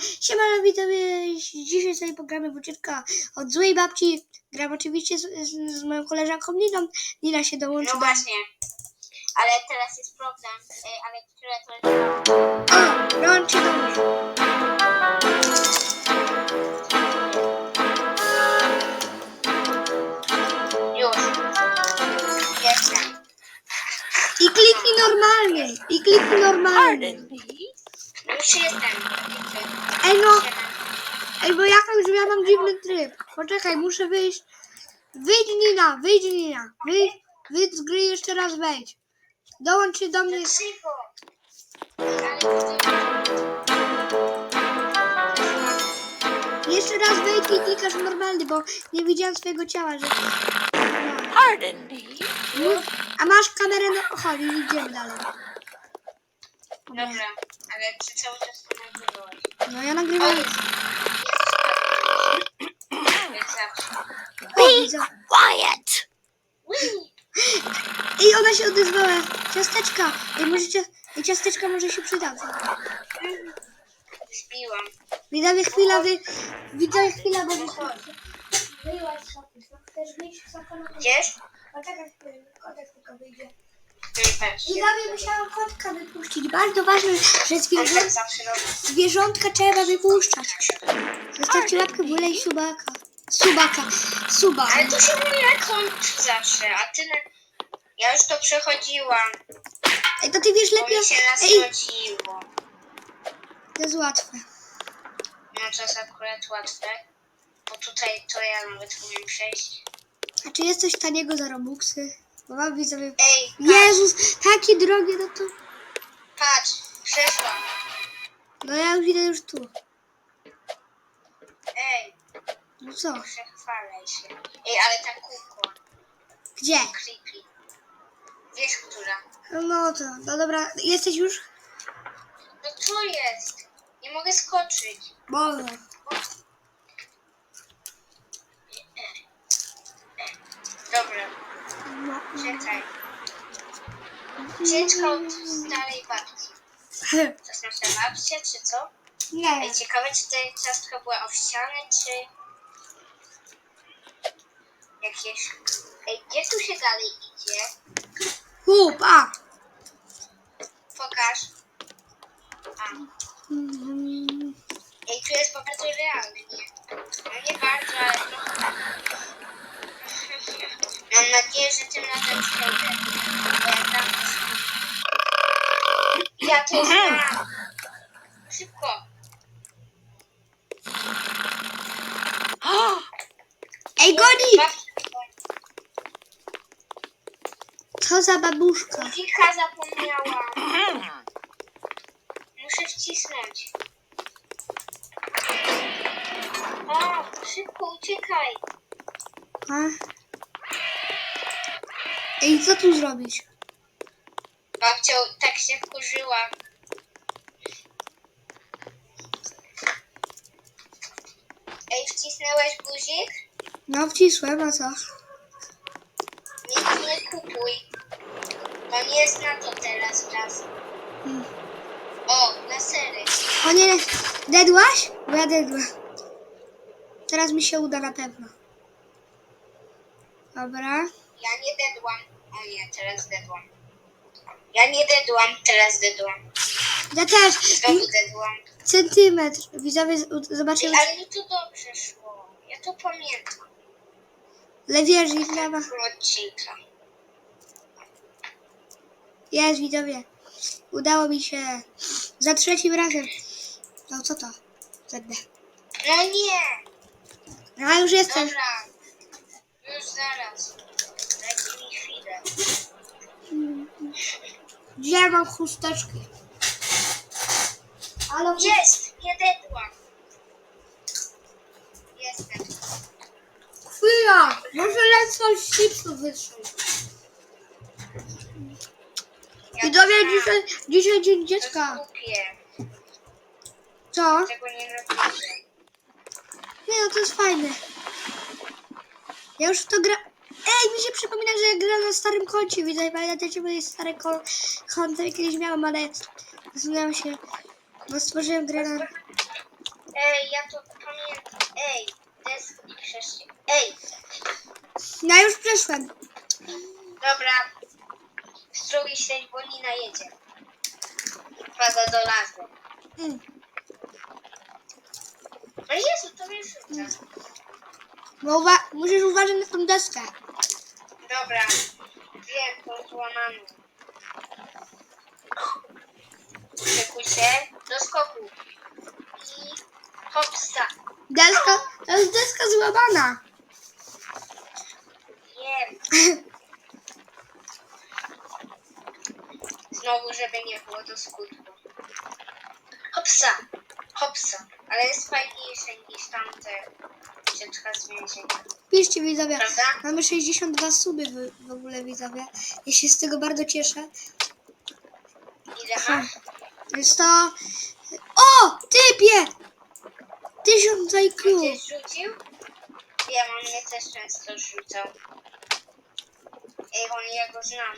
siemano widzowie, dzisiaj sobie pogramy w ucieczka od złej babci. Gram oczywiście z, z, z moją koleżanką Niną. Nina się dołączy No do... właśnie. Ale teraz jest problem. Ej, ale które to jest O, dołączy do mnie. Już. Jestem. I kliknij normalnie, i kliknij normalnie. Już jestem. Ej no, ej bo jakaś, że ja mam dziwny tryb. Poczekaj, muszę wyjść. Wyjdź Nina, wyjdź Nina. Wyjdź, wyjdź z gry jeszcze raz wejdź. Dołącz się do mnie. To Jeszcze raz wejdź i klikasz normalny, bo nie widziałam swojego ciała, że... No. Pardon me. A masz kamerę na... Chodź, idziemy dalej. Dobra, ale ty cały czas to nagrywałeś. No ja nagrywam. jest. Jak zawsze. O, widzę. Quiet. Ui. I ona się odezwała. Ciasteczka. Ej, możecie... Ej, ciasteczka może się przydać. Zbiłam. Widzowie chwila, wy... Widzowie chwila, bo... Wyłaź sobie. Chcesz wyjść z okna? Gdzieś? Poczekaj, kotek tylko wyjdzie. I. Widzowie musiałam kotka wypuścić. Bardzo ważne, że tak zawsze robi. zwierzątka trzeba wypuszczać. Zostawcie łapkę w górę i subaka. Subaka. Suba. Ale to się mnie kończy zawsze, a ty. Ja już to przechodziłam, Ej, to ty wiesz bo lepiej... mi się Ej, nasrodziło. to jest łatwe. No to jest akurat łatwe, bo tutaj to ja nawet umiem przejść. A czy jest coś taniego za Robuxy? Mam widzowie... Ej, Jezus, takie drogie, no to... patrz, przeszłam. No ja już idę już tu. Ej, No co? przechwalaj się. Ej, ale ta kukła, Gdzie? creepy. Wiesz, która? No to, no dobra, jesteś już? No to jest. Nie mogę skoczyć. Może. Dobra, No. czekaj. Ucieczka od starej babci. To jest nasza babcia, czy co? Nie. Ciekawe, czy te ciastka była owsiane, czy jakieś... Ej, gdzie tu się dalej idzie? Kup, a! Pokaż. A, ej, tu jest bardzo realny, nie? No nie bardzo, ale trochę. Mam nadzieję, że tym razem przejdę. Bo ja tam... Ja to znam. Szybko. Ej, goni! Babcia, Co za babuszka? Guzika zapomniałam. Muszę wcisnąć. O, szybko uciekaj. A? Ej, co tu zrobić? Babcia tak się wkurzyła. Ej, wcisnęłeś guzik? No, wcisłem, a co? Nie, nie kupuj. To nie jest na to teraz czas. Hmm. O, lasery. O nie, dedłaś? Bo ja dedłem. Teraz mi się uda na pewno. Dobra. Ja nie dedłam. O nie, teraz dedłam. Ja nie dedłam, teraz dedłam. Ja też. Znowu dedłam. Centymetr. Widzowie, z- Ej, zobaczymy. ale mi to dobrze szło. Ja to pamiętam. Ale wiesz, ich lewa. Z odcinka. Jest, widzowie. Udało mi się. Za trzecim razem. No co to? Zedne. No nie! No, a już jestem. Dobra. Już zaraz. Dajcie mi chwilę. Gdzie mam chusteczki? Ale Jest! Nie dedłam. Jestem. chwila! Może lecą z chipsu. Ja Widzowie, dzisiaj, dzisiaj dzień dziecka. Co? Tego nie robię. Nie no, to jest fajne. Ja już w to gra... Ej, mi się przypomina, że ja gram na starym koncie. Widzę, pamiętacie moje stare ko- konto, kiedyś miałam, ale zastanawiam się, bo stworzyłem grę na... ja to pamiętam. Ej, deski przeszli. Ej, Ja już przeszłem. dobra. Spróbuj się, bo Nina jedzie. Pada do lasu. Mm. No Jezu, to mnie rzuca. Bo uwa- musisz uważać na tą deskę. Dobra. Wiem, to złamany. Szykuj się do skoku. I hopsa. Deska, to jest deska złamana. Wiem. Znowu, żeby nie było do skutku. Hopsa. Hopsa. Ale jest fajniejsze niż tamte ucieczka z więzienia. Piszcie widzowie. Prawda? Mamy 62 suby w, w ogóle widzowie. Ja się z tego bardzo cieszę. Ile masz? Jest to... O! Typie! Tysiąc IQ. Gdzieś rzucił? Ja mam mnie też często rzucał. Ej, on ja go znam.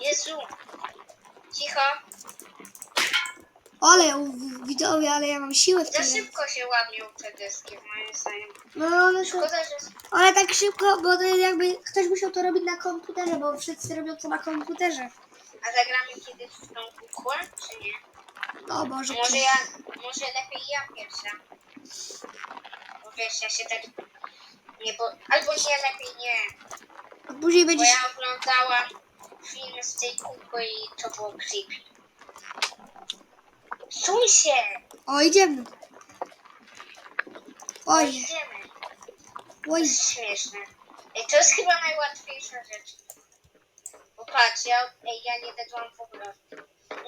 Jezu. Cicho. Ale ja u- widzowie, ale ja mam siłę w Za tym. szybko się łamią te deski, moim zdaniem. No one są... Szkoda, że... Ale tak szybko, bo to jest jakby ktoś musiał to robić na komputerze, bo wszyscy robią to na komputerze. A zagramy kiedyś w tą kukłę, czy nie? O Boże. Może ja... Może lepiej ja pierwsza. Bo wiesz, ja się tak... Nie, bo... Albo nie, lepiej nie. A Później Bo będziesz... ja oglądałam film z tej kukły i to było creepy. Suń się! O, idziemy. Oj, Idziemy. Oj. śmieszne. Ej, to jest chyba najłatwiejsza rzecz. Bo patrz, ja, ej, ja nie dadłam w ogóle.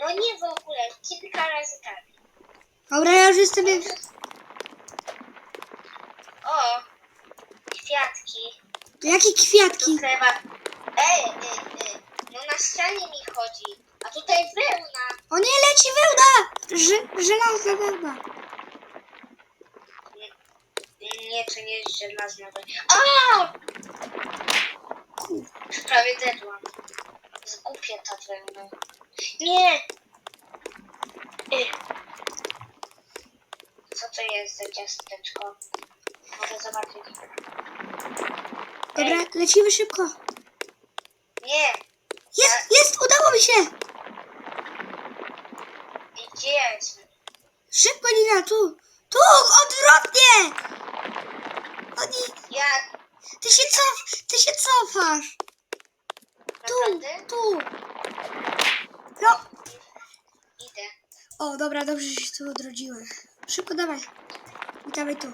No nie w ogóle, kilka razy tak. Dobra, ja już jestem... O! Kwiatki. Jakie kwiatki? Chyba... Ej, ej, ej. No na ścianie mi chodzi. A tutaj wełna. O nie, leci wełna! Ż żelazna wełna. Nie, nie, to nie jest żelazna wełna. O! Ku. Prawie dedłam. Zgupia ta wełna. Nie! Co to jest za ciasteczko? Może zobaczyć. Dobra, lecimy szybko. Nie! Jest, jest, udało mi się! I Gdzie ja jestem? Szybko, Nina, tu! Tu, odwrotnie! Oni, Ja... ty się cof, ty się cofasz! Tu, Naprawdę? tu! No. Idę. O, dobra, dobrze że się tu odrodziłem. Szybko, dawaj. I dawaj tu.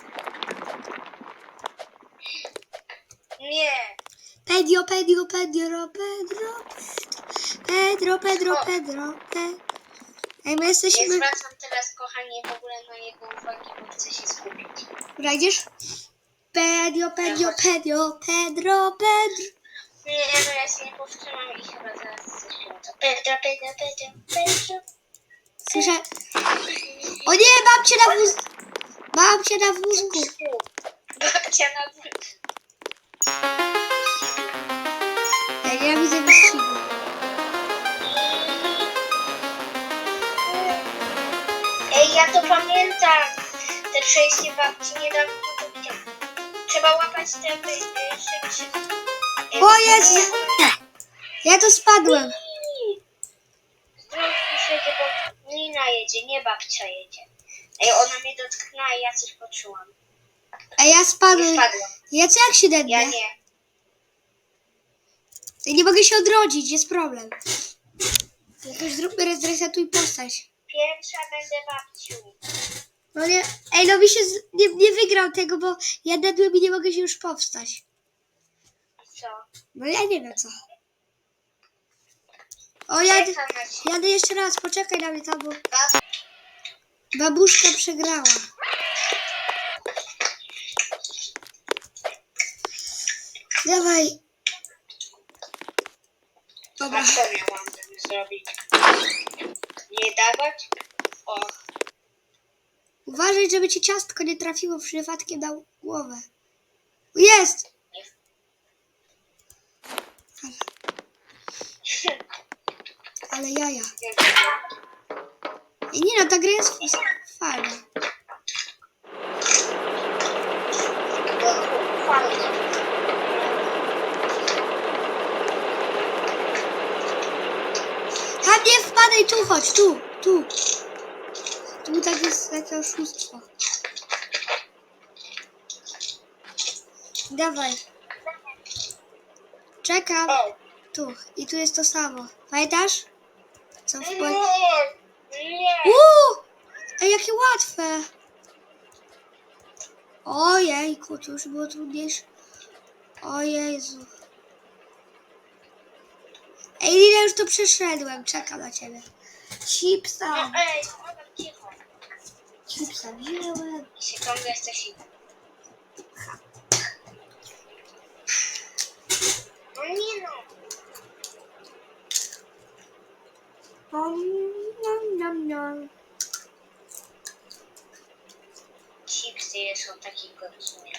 Nie! Pedio, pedio, pedio, pedro, pedro, pedro, O. pedro, pedro. Ej, my Nie jesteśmy... zwracam teraz, kochani, w ogóle na jego uwagi, bo chcę się skupić. Wejdziesz? Pedio, pedio, pedio, pedro, pedro. Nie, no ja się nie powstrzymam i chyba zaraz to. Pedro, Pedro, Pedro, Pedro. Słyszę... O nie, babcie na wóz... Babcie na wózku. Babcia na wóz. Ej, ja widzę wyścigu. Ej, ja to pamiętam. Te przejście babci niedawno to widziałam. Trzeba łapać te wy- y, szybsze. Ej, O Jezu! Ja to spadłem. Zdrów się, bo Nina jedzie, nie babcia jedzie. Ej, ona mnie dotknęła i ja coś poczułam. Ej, ja Nie spadłem. spadłam. Ja co jak się Ja dednę? nie. Ja nie mogę się odrodzić, jest problem. Jakoś zróbmy rezresetuj postać. Pierwsza będę babciu. No nie, ej, no mi się z... nie, nie wygrał tego, bo ja dedłem i nie mogę się już powstać. Co? No ja nie wiem co. O, jadę, Czekam na ciebie. jadę jeszcze raz, poczekaj na mnie tam, bo Bab- babuszka przegrała. Dawaj. Dobra. A co miałam zrobić? Nie dawać? O, Uważaj, żeby ci ciastko nie trafiło przypadkiem na głowę. Jest! Ale jaja. nie wiem. I nie no, ta gra jest fajna. Bo Tam nie wpadaj, tu chodź, tu, tu. Tu tak jest takie oszustwo. Dawaj. Czekam. Tu. I tu jest to samo. Pamiętasz? Co w nie, nie. Uuu! Ej, jakie łatwe. Ojejku, to już było trudniejsze. O Jezu. Ej, ile już to przeszedłem. Czekam na ciebie. Chipsa. No, ej, cicho. Chipsa wziąłem. I się ciągle jesteś inny. No nie no. Nom, nom, nom, nom. Chipsy są takie godziny.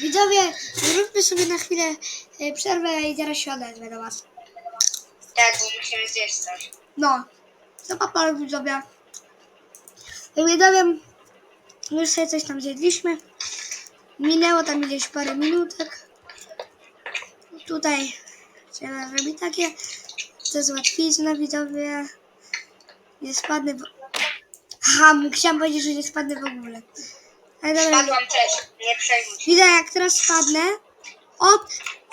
Widzowie, zróbmy sobie na chwilę e, przerwę i zaraz się odezwę do was. Tak, bo musimy zjeść coś. No, to papa widzowie. Jak widzowie, już sobie coś tam zjedliśmy. Minęło tam gdzieś parę minutek. Tutaj trzeba zrobić takie. To jest łatwizna, widzowie. Nie spadnę w... Aha, chciałam powiedzieć, że nie spadnę w ogóle. Ale dobra. Spadłam też, nie przejmuj się. Widzę, jak teraz spadnę. O,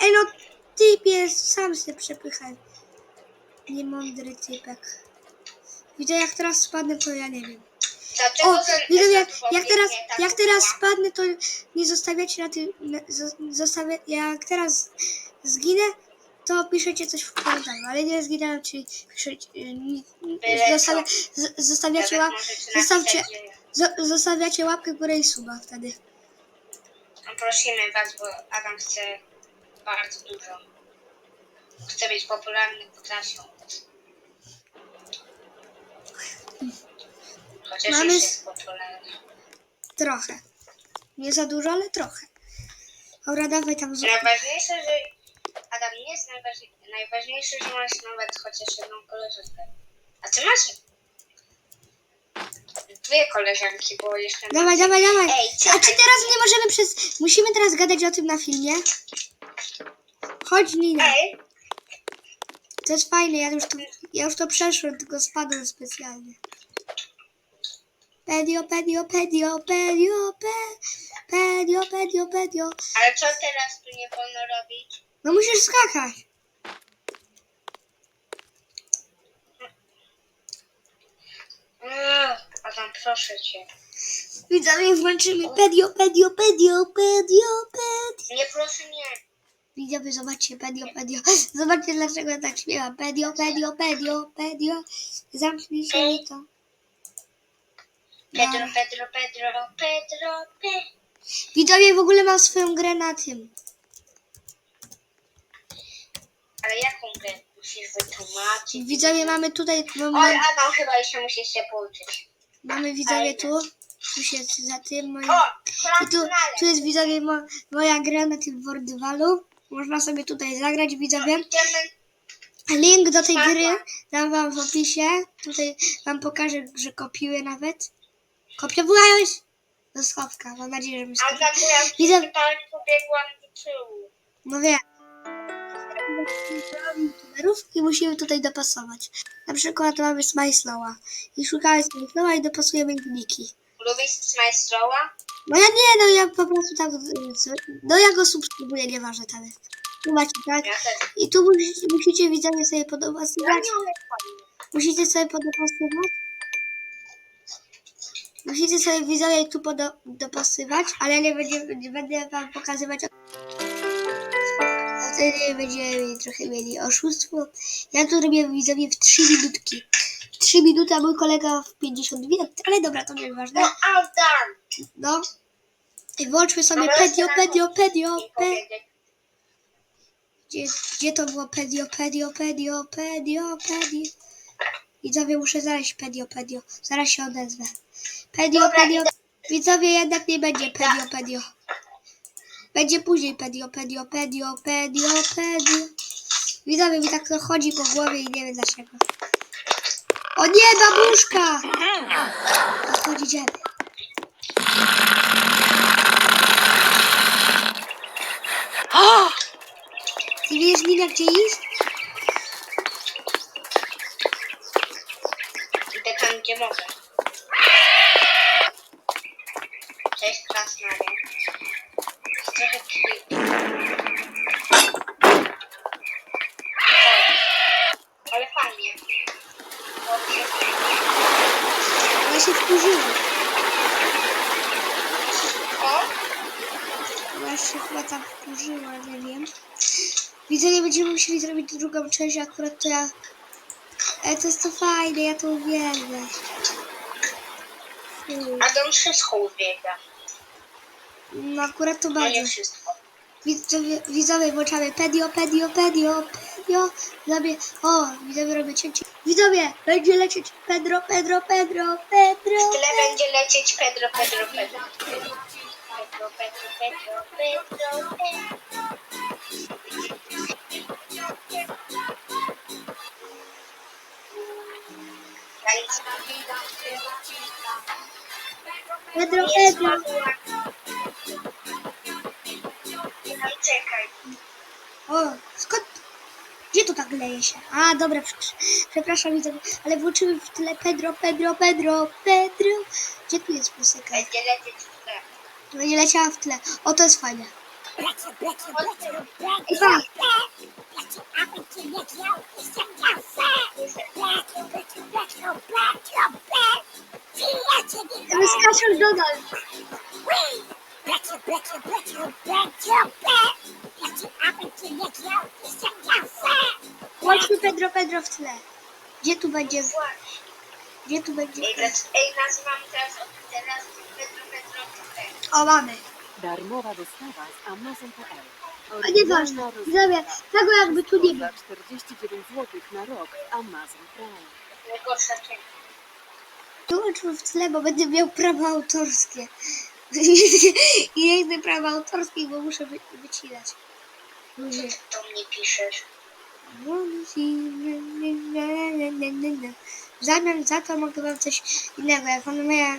ej no, typ jest, sam się przepychaj. Niemądry typek. Widzę, jak teraz spadnę, to ja nie wiem. Dlaczego O, ten widzę, jak, jak teraz, tak jak teraz spadnę, to nie zostawiacie na tym, na- zostawia, jak teraz zginę, to piszecie coś w komentarzu, ale nie zginę, czyli piszecie, y, zostawia, z- zostawiacie, łap, zostawcie, zo- zostawiacie łapkę w górę i suba wtedy. Prosimy was, bo Adam chce bardzo dużo. Chce być popularny w klasie. Chociaż Mamy już s- jest popularny. Trochę. Nie za dużo, ale trochę. Dobra, dawaj tam. z- Najważniejsze, że... Adam, nie jest najważniejsze, najważniejsze, że masz nawet chociaż jedną koleżankę. A ty masz dwie koleżanki, bo jeszcze... Dawaj, dawaj, dawaj. Ej, A czy teraz nie możemy przez... Musimy teraz gadać o tym na filmie? Chodź, Nina. Ej, To jest fajne, ja już to, ja już to przeszłem, tylko spadłem specjalnie. Pedio, pedio, pedio, pedio, pe, pedio, pedio, pedio. ale co teraz tu nie wolno robić? No musisz skakać. Adam, proszę cię. Widzowie, włączymy pedio, pedio, pedio, pedio, pedio. Nie, proszę nie. Widzowie, zobaczcie, pedio, pedio. Zobaczcie, dlaczego ja tak śpiewam. Pedio, pedio, pedio, pedio. Zamknij się mi to. Pedro. Pedro, Pedro, Pedro, Pedro. Widzowie, w ogóle mam swoją grę na tym. Ale jaką grę musisz wytłumaczyć? Widzowie, mamy tutaj, Oj, mamy, Adam, chyba jeszcze musisz się pouczyć. mamy widzowie tu. Tu się za tym moim... O, I tu, tu jest widzowie mo, moja gra na tym Worldwalu. Można sobie tutaj zagrać widzowie. Link do tej gry dam wam w opisie. Tutaj wam pokażę, że kopiuję nawet. Kopiowałeś? Do schowka. Mam nadzieję, że mi bo ja Widzę- tak pobiegłam do tyłu. No wiem. youtuberów i musimy tutaj dopasować. Na przykład mamy Smajslowa. I szukamy Smajslowa i dopasujemy liniki. Lubisz Smajstroła? No ja nie, no ja po prostu tak, no ja go subskrybuję, nieważne tam jest. Macie, tak? Ja też. I tu musicie, musicie widzowie sobie Ja podopasować. nie umiem chodzić. Musicie sobie podopasować. Musicie sobie widzowie tu podo- dopasować, ale nie, będzie, nie będę wam pokazywać. Wtedy będziemy trochę mieli oszustwo. Ja tu robię widzowie w 3 minutki. W 3 minuty, a mój kolega w 52, ale dobra, to nieważne. No, Adam! No. I włączmy sobie pedio, pedio, pedio, I pe... powiedzieć. Gdzie, gdzie to było pedio, pedio, pedio, pedio, pedio? Widzowie, muszę znaleźć pedio, pedio. Zaraz się odezwę. Pedio, Dobra, pedio. Widzowie, jednak nie będzie pedio, pedio. Będzie później pedio, pedio, pedio, pedio, pedio. Widzowie, mi tak to chodzi po głowie i nie wiem dlaczego. O nie, babuszka! Odchodzi dziady. Ty wiesz, Nina, gdzie iść? Idę tam, gdzie mogę. Cześć, krasnale. Trochę krwi. Ale fajnie. Dobrze. Ona się wkurzyła. O, Ona się chyba tam wkurzyła, nie wiem. Widzę, nie będziemy musieli zrobić drugą część, akurat to ja... E, to jest to fajne, ja to uwielbiam. Hmm. Adam wszystko uwielbia. No akurat to No bardzo. wszystko. Widzowie, widzowie włączamy pedio, pedio, pedio, pedio. Widzowie, o, widzowie robię cięcie. Widzowie, będzie lecieć Pedro, Pedro, Pedro, Pedro. W tle będzie lecieć Pedro, Pedro, Pedro. Pedro, Pedro, Pedro, Pedro, Pedro. Pedro, Pedro. czekaj. O, skąd? Gdzie to tak leje się? A, dobra, prze- przepraszam widzowie, ale włączymy w tle Pedro, Pedro, Pedro, Pedro. Gdzie tu jest muzyka? Będzie lecieć. Będzie leciała w tle. O, to jest fajne. I Dwa. Wyskaczą Donald. Chodźmy Pedro, Pedro w tle. Gdzie tu będzie, gdzie tu będzie? Ej, nazywam teraz, teraz Pedro, Pedro, Pedro. O, mamy. Darmowa dostawa z Amazon.pl. A nieważne. Widzowie, tego jakby tu nie było. Za 49 zł na rok w Amazon Prime. Najgorsza część. W tle, bo będę miał prawa autorskie. I nie chcę prawa autorskich, bo muszę wy, wycinać. Co ty do mnie piszesz? W zamian za to mogę wam coś innego. Jak ona moja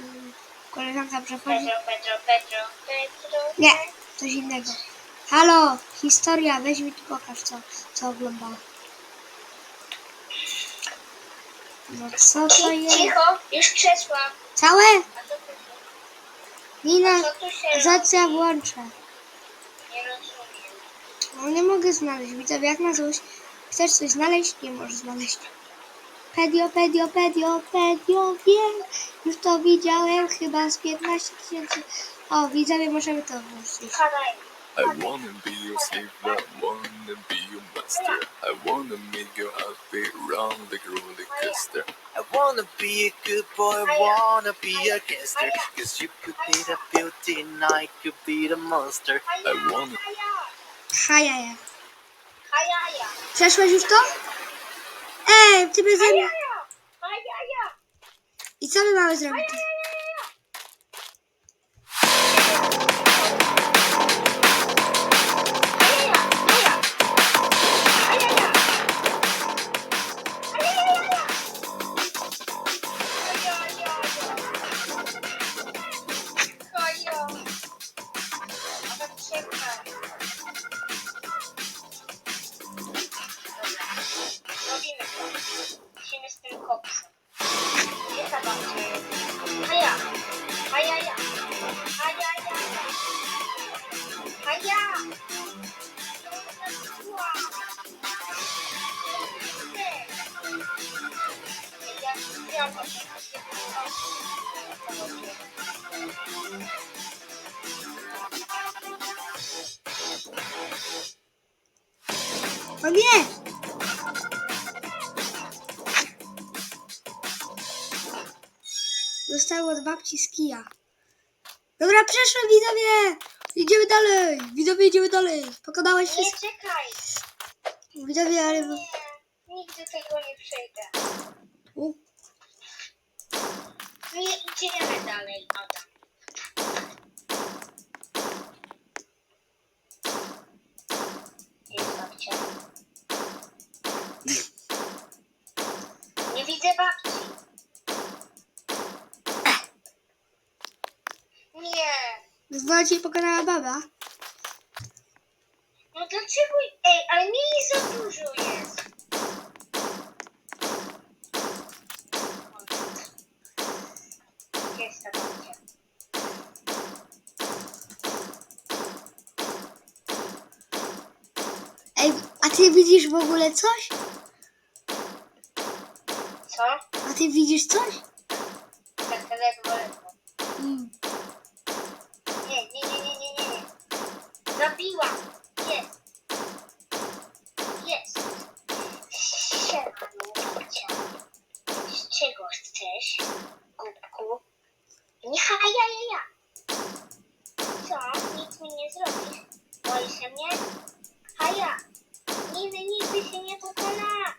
koleżanka przechodzi. Pedro, Pedro, Pedro, Pedro. Nie, coś innego. Halo, historia, weź mi tu pokaż, co, co oglądałam. No co to jest? Cicho, już przeszłam. Całe? A co tu się, Nina, co tu się za co ja włączę? Nie rozumiem. No nie mogę znaleźć. Widzowie, jak na złość chcesz coś znaleźć, nie możesz znaleźć. Pedio, pedio, pedio, pedio, wiem. Już to widziałem chyba z 15 tysięcy. O, widzowie, możemy to. Kanaj. I wanna be your savior, I wanna be your master. I wanna make you happy round the roller coaster. I wanna be a good boy, wanna be a gangster. Cause you could be the beauty and I could be the monster. I wanna- haja, Hajaja. hajaja, Przeszłeś już to? Ej, ty bez mnie. hajaja, hajaja, I co my mamy zrobić? hajaja, nie! Dostałem od babci z kija. Dobra, przeszłem widzowie! Idziemy dalej! Widzowie, idziemy dalej! Pokonałeś Nie wszystko. czekaj! Widzowie, ale... Nie, nigdy tego nie przejdę. U, i idziemy dalej, Adam. do babci. Nie. Znowu cię pokonała baba. No to dlaczego? Ej, ale mi za dużo jest. Ej, a ty widzisz w ogóle coś? A ty widzisz coś? Tak, tak, ledwo, ledwo. Mm. Nie, nie, nie, nie, nie, nie, nie. Zabiłam. Jest. Jest. Siemano, babcia. Z czego chcesz, głupku? Nie, ha, ja, ja, ja. Co? Nic mi nie zrobisz? Boisz się mnie? A ja. Nigdy, nigdy się nie pokona.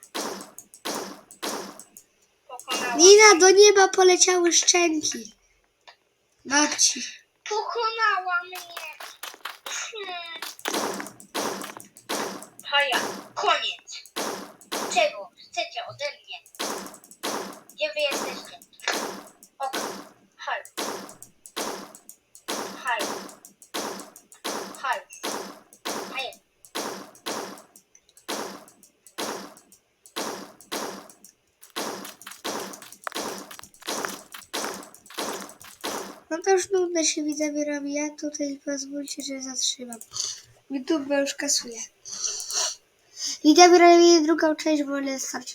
Pokonała. Nina, do nieba poleciały szczęki. Babci. Pokonała mnie. Hmm. Haja, koniec. Czego chcecie ode mnie? Gdzie wy jesteście? O, już nudne się widzowie robi. Ja tutaj pozwólcie, że zatrzymam. YouTube już kasuje. Widzowie robi drugą część, bo starczy